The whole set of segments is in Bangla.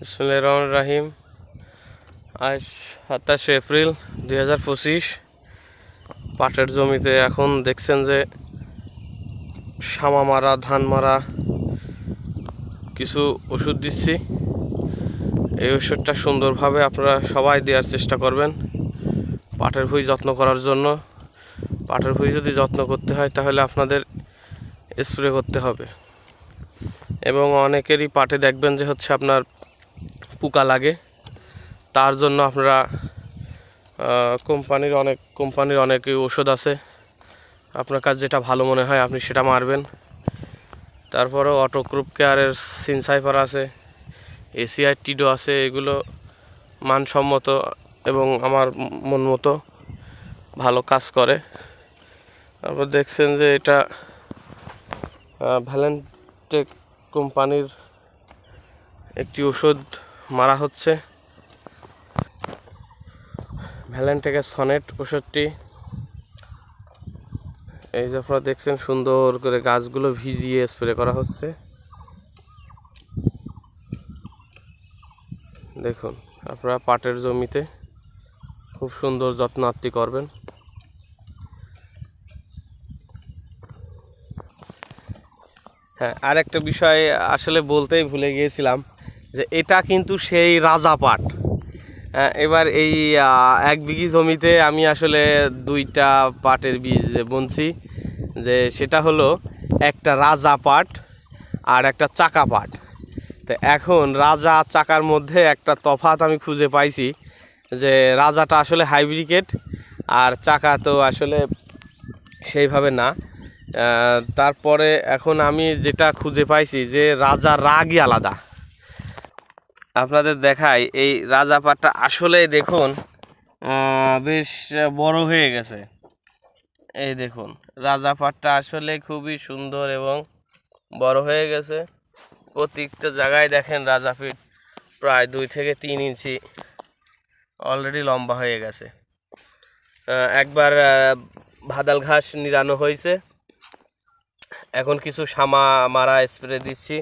রহমান রাহিম। আজ সাতাশে এপ্রিল দুই হাজার পঁচিশ। পাটের জমিতে এখন দেখছেন যে শামা মারা ধান মারা কিছু ওষুধ দিচ্ছি। এই ওষুধটা সুন্দরভাবে আপনারা সবাই দেওয়ার চেষ্টা করবেন পাটের ভুঁই যত্ন করার জন্য। পাটের ভুঁই যদি যত্ন করতে হয় তাহলে আপনাদের স্প্রে করতে হবে। এবং অনেকেরই পাটে দেখবেন যে হচ্ছে আপনার পোকা লাগে। তার জন্য আপনারা কোম্পানির অনেক কোম্পানির অনেক ওষুধ আছে। আপনার কাছে যেটা ভালো মনে হয় আপনি সেটা মারবেন। তারপরেও অটোক্রুপ কেয়ারের সিনসাইফার আছে এসিআই টিডো আছে, এগুলো মানসম্মত এবং আমার মন মতো ভালো কাজ করে। তারপর দেখছেন যে এটা ভ্যালেন্টেক কোম্পানির একটি ওষুধ মারা হচ্ছে। ভ্যালেন্টেকের সনেট ওষুধটি এই যে আপনারা দেখছেন সুন্দর করে গাছগুলো ভিজিয়ে স্প্রে করা হচ্ছে। দেখুন, আপনারা পাটের জমিতে খুব সুন্দর যত্নার্থী করবেন। হ্যাঁ আর একটা বিষয় আসলে বলতেই ভুলে গিয়েছিলাম। যে এটা কিন্তু সেই রাজা পাট। হ্যাঁ, এবার এই এক বিঘি জমিতে আমি আসলে দুইটা পাটের বীজ বুনছি যে সেটা হলো একটা রাজা পাট আর একটা চাকা পাট। তো এখন রাজা চাকার মধ্যে একটা তফাৎ আমি খুঁজে পাইছি যে রাজাটা আসলে হাইব্রিকেট আর চাকা তো আসলে সেইভাবে না। তারপরে এখন আমি যেটা খুঁজে পাইছি যে রাজা রাগই আলাদা। আপনাদের দেখাই, এই রাজা পাটটা আসলে দেখুন বেশ বড় হয়ে গেছে। এই দেখুন, রাজা পাটটা আসলে খুবই সুন্দর এবং বড় হয়ে গেছে। প্রত্যেকটা জায়গায় দেখেন রাজা পিঠ প্রায় দুই থেকে তিন ইঞ্চি অলরেডি লম্বা হয়ে গেছে। একবার ভাদাল ঘাস নিরানো হয়েছে। এখন কিছু সামা মারা স্প্রে দিচ্ছি।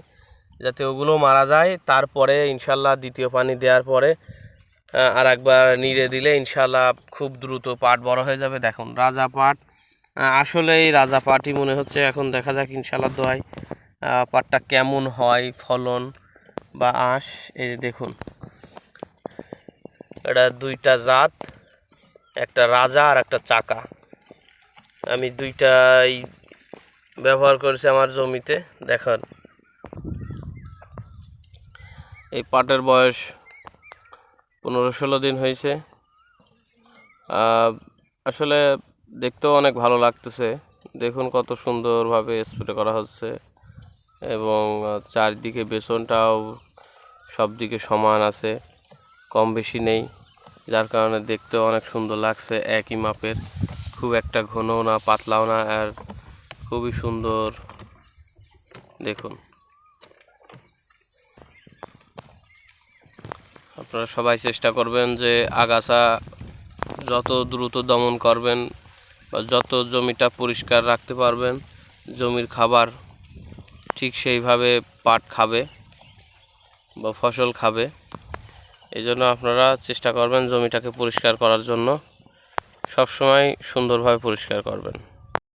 যাতে ওগুলো মারা যায়। তারপরে ইনশাল্লাহ দ্বিতীয় পানি দেওয়ার পরে আর একবার নিড়ে দিলে ইনশাল্লাহ খুব দ্রুত পাট বড় হয়ে যাবে। দেখুন রাজা পাট আহ, আসলেই রাজা পাটই মনে হচ্ছে। এখন দেখা যাক ইনশাল্লাহ দোয়াই পাটটা কেমন হয় ফলন বা আঁশ। এই দেখুন এটা দুইটা জাত একটা রাজা আর একটা চাকা। আমি দুইটাই ব্যবহার করেছি আমার জমিতে। দেখান এই পাটের বয়স পনেরো ষোলো দিন হয়েছে। আসলে দেখতেও অনেক ভালো লাগতেছে। দেখুন কত সুন্দরভাবে স্প্রে করা হচ্ছে এবং চারদিকে বেসনটাও সব দিকে সমান আছে, কম বেশি নেই। যার কারণে দেখতেও অনেক সুন্দর লাগছে, একই মাপের। খুব একটা ঘনও না, পাতলাও না, আর খুবই সুন্দর। দেখুন। আপনারা সবাই চেষ্টা করবেন যে আগাছা যত দ্রুত দমন করবেন বা যত জমিটা পরিষ্কার রাখতে পারবেন, জমির খাবার ঠিক সেইভাবে পাট খাবে বা ফসল খাবে। এই জন্য আপনারা চেষ্টা করবেন জমিটাকে পরিষ্কার করার জন্য। সবসময় সুন্দরভাবে পরিষ্কার করবেন।